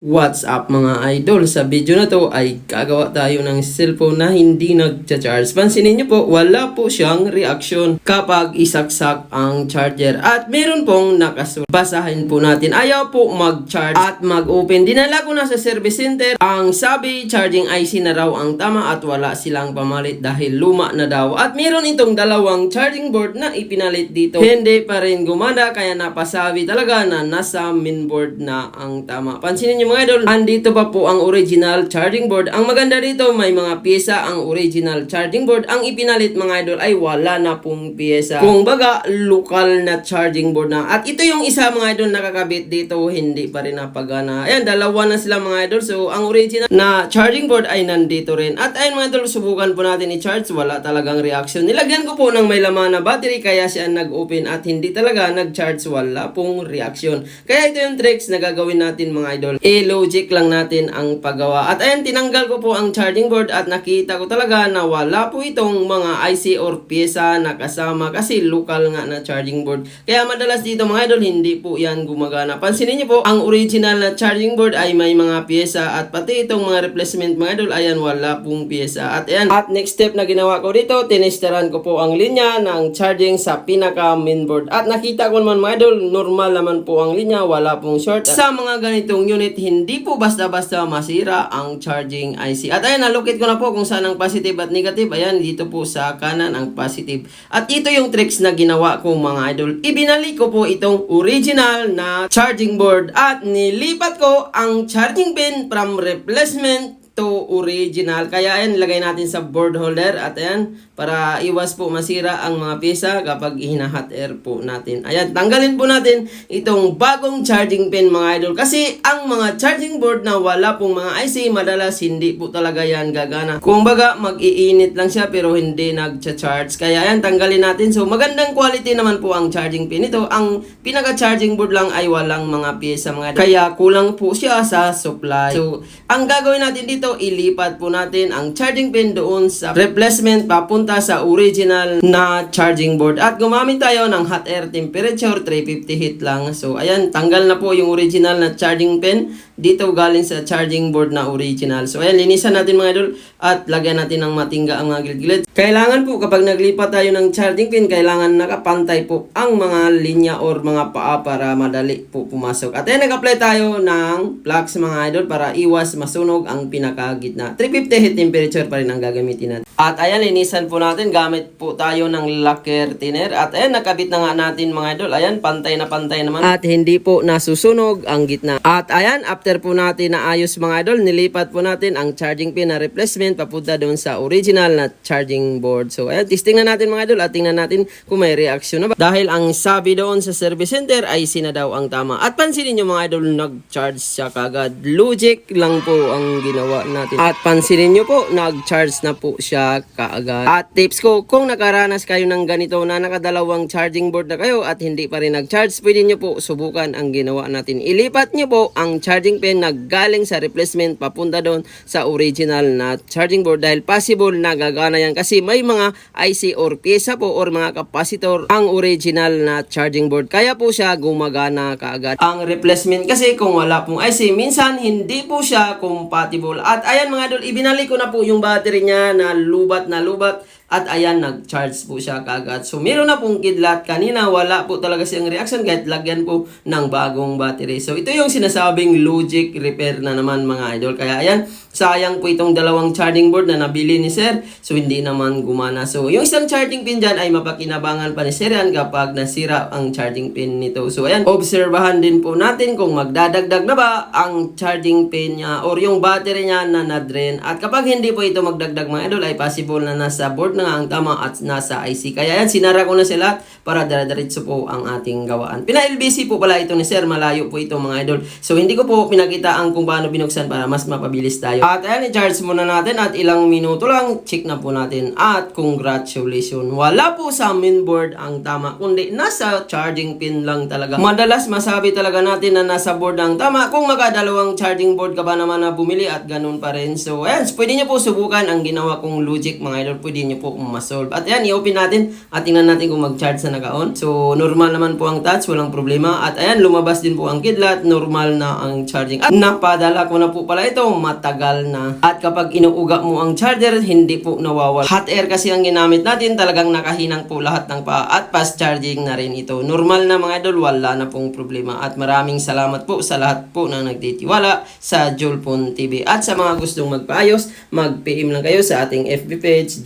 What's up mga idol? Sa video na to ay gagawa tayo ng cellphone na hindi nagcha-charge. Pansinin nyo po, wala po siyang reaction kapag isaksak ang charger. At meron pong nakasul. Basahin po natin. Ayaw po mag-charge at mag-open. Dinala ko na sa service center. Ang sabi, charging IC na raw ang tama at wala silang pamalit dahil luma na daw. At meron itong dalawang charging board na ipinalit dito. Hindi pa rin gumana kaya napasabi talaga na nasa mainboard na ang tama. Pansinin nyo mga idol, andito pa po ang original charging board. Ang maganda dito, may mga pyesa ang original charging board. Ang ipinalit mga idol ay wala na pong pyesa. Kung baga, local na charging board na. At ito yung isa mga idol nakakabit dito, hindi pa rin napagana. Ayan, dalawa na sila mga idol. So, ang original na charging board ay nandito rin. At ayun mga idol, subukan po natin i-charge. Wala talagang reaction. Nilagyan ko po ng may laman na battery kaya siya nag-open at hindi talaga nag-charge. Wala pong reaction. Kaya ito yung tricks na gagawin natin mga idol. I-logic lang natin ang paggawa. At ayun, tinanggal ko po ang charging board at nakita ko talaga na wala po itong mga IC or pyesa na kasama kasi local nga na charging board. Kaya madalas dito mga idol, hindi po yan gumagana. Pansinin niyo po, ang original na charging board ay may mga pyesa at pati itong mga replacement mga idol, ayan wala pong pyesa. At ayan, at next step na ginawa ko dito, tinesteran ko po ang linya ng charging sa pinaka mainboard. At nakita ko naman mga idol, normal naman po ang linya, wala pong short. At sa mga ganitong unit, hindi po basta-basta masira ang charging IC. At ayan, nalukit ko na po kung saan ang positive at negative. Ayan, dito po sa kanan ang positive. At ito yung tricks na ginawa ko mga idol. Ibinalik ko po itong original na charging board at nilipat ko ang charging pin from replacement to original. Kaya ayan, lagay natin sa board holder at ayan, para iwas po masira ang mga pyesa kapag hina-hot air po natin. Ayan, tanggalin po natin itong bagong charging pin mga idol. Kasi ang mga charging board na wala pong mga IC, madalas hindi po talaga yan gagana. Kung baga, mag-iinit lang siya pero hindi nag-charge. Kaya ayan, tanggalin natin. So, magandang quality naman po ang charging pin ito. Ang pinaka-charging board lang ay walang mga pyesa mga idol. Kaya kulang po siya sa supply. So, ang gagawin natin dito, ilipat po natin ang charging pin doon sa replacement papunta sa original na charging board. At gumamit tayo ng hot air temperature, 350 heat lang. So, ayan, tanggal na po yung original na charging pin dito galing sa charging board na original. So, ayan, linisan natin mga idol at lagyan natin ng matingga ang mga gilid-gilid. Kailangan po kapag naglipat tayo ng charging pin, kailangan nakapantay po ang mga linya or mga paa para madali po pumasok. At ayan, nag-apply tayo ng flux mga idol para iwas masunog ang pinakagitna. 350 heat temperature pa rin ang gagamitin natin. At ayan, linisan po natin gamit po tayo ng lacquer thinner. At ayan, nakabit na nga natin mga idol. Ayan, pantay na pantay naman. At hindi po nasusunog ang gitna. At ayan, after po natin na ayos mga idol, nilipat po natin ang charging pin na replacement papunta doon sa original na charging board. So ayan, testing na natin mga idol at tingnan natin kung may reaction na ba. Dahil ang sabi doon sa service center ay sina daw ang tama. At pansinin nyo mga idol, nag-charge siya kagad. Logic lang po ang ginawa natin. At pansinin nyo po, nag-charge na po siya kaagad. At tips ko, kung nakaranas kayo ng ganito na nakadalawang charging board na kayo at hindi pa rin nag-charge, pwede nyo po subukan ang ginawa natin. Ilipat nyo po ang charging pin na galing sa replacement papunta doon sa original na charging board dahil possible na gagana yan kasi may mga IC or pyesa po or mga capacitor ang original na charging board. Kaya po siya gumagana kaagad. Ang replacement kasi kung wala pong IC, minsan hindi po siya compatible. At ayan mga idol, ibinalik ko na po yung battery niya na lubat na lubat at ayan, nag-charge po siya kagad. So, meron na pong kidlat. Kanina, wala po talaga siyang reaction kahit lagyan po ng bagong battery. So, ito yung sinasabing logic repair na naman mga idol. Kaya ayan, sayang po itong dalawang charging board na nabili ni Sir. So, hindi naman gumana. So, yung isang charging pin dyan ay mapakinabangan pa ni Sir yan kapag nasira ang charging pin nito. So, ayan, obserbahan din po natin kung magdadagdag na ba ang charging pin niya or yung battery niya na na-drain. At kapag hindi po ito magdagdag mga idol, ay possible na nasa board na nga ang tama at nasa IC. Kaya yan, sinara ko na sila para dire-diretso po ang ating gawaan. Pina-LBC po pala ito ni Sir, malayo po ito mga idol. So, hindi ko po pinakita ang kung paano binuksan para mas mapabilis tayo. At ayan, i-charge muna natin at ilang minuto lang, check na po natin. At congratulations, wala po sa mainboard ang tama, kundi nasa charging pin lang talaga. Madalas masabi talaga natin na nasa board ang tama kung makadalawang charging board ka ba naman na bumili at ganun pa rin. So, ayan, pwede nyo po subukan ang ginawa kong logic mga idol. Pwede nyo po po masolve. At ayan, i-open natin at tingnan natin kung mag-charge na naka-on. So, normal naman po ang touch, walang problema. At ayan, lumabas din po ang kidlat, normal na ang charging. At napadala ko na po pala ito, matagal na. At kapag inuuga mo ang charger, hindi po nawawala. Hot air kasi ang ginamit natin, talagang nakahinang po lahat ng paa at fast charging na rin ito. Normal na mga idol, wala na pong problema. At maraming salamat po sa lahat po na nagtitiwala sa Jolphone TV. At sa mga gustong magpaayos, mag-PM lang kayo sa ating FB page,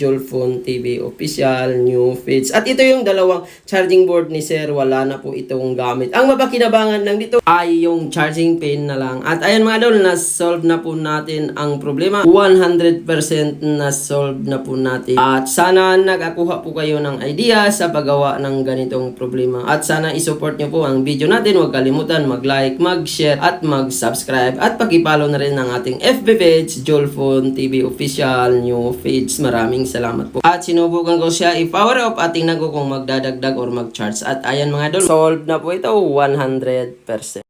TV Official, New Feeds. At ito yung dalawang charging board ni Sir, wala na po itong gamit. Ang mapakinabangan lang dito ay yung charging pin na lang. At ayan mga idol, na-solve na po natin ang problema. 100% na-solve na po natin. At sana nakakuha po kayo ng idea sa paggawa ng ganitong problema. At sana isupport nyo po ang video natin. Huwag kalimutan mag-like, mag-share, at mag-subscribe. At pag-follow na rin ng ating FB page, Jolphone TV Official New Feeds. Maraming salamat po. At sinubukan ko siya i-power up at tingnan ko kung magdadagdag or mag-charge. At ayan mga idol, solved na po ito 100%.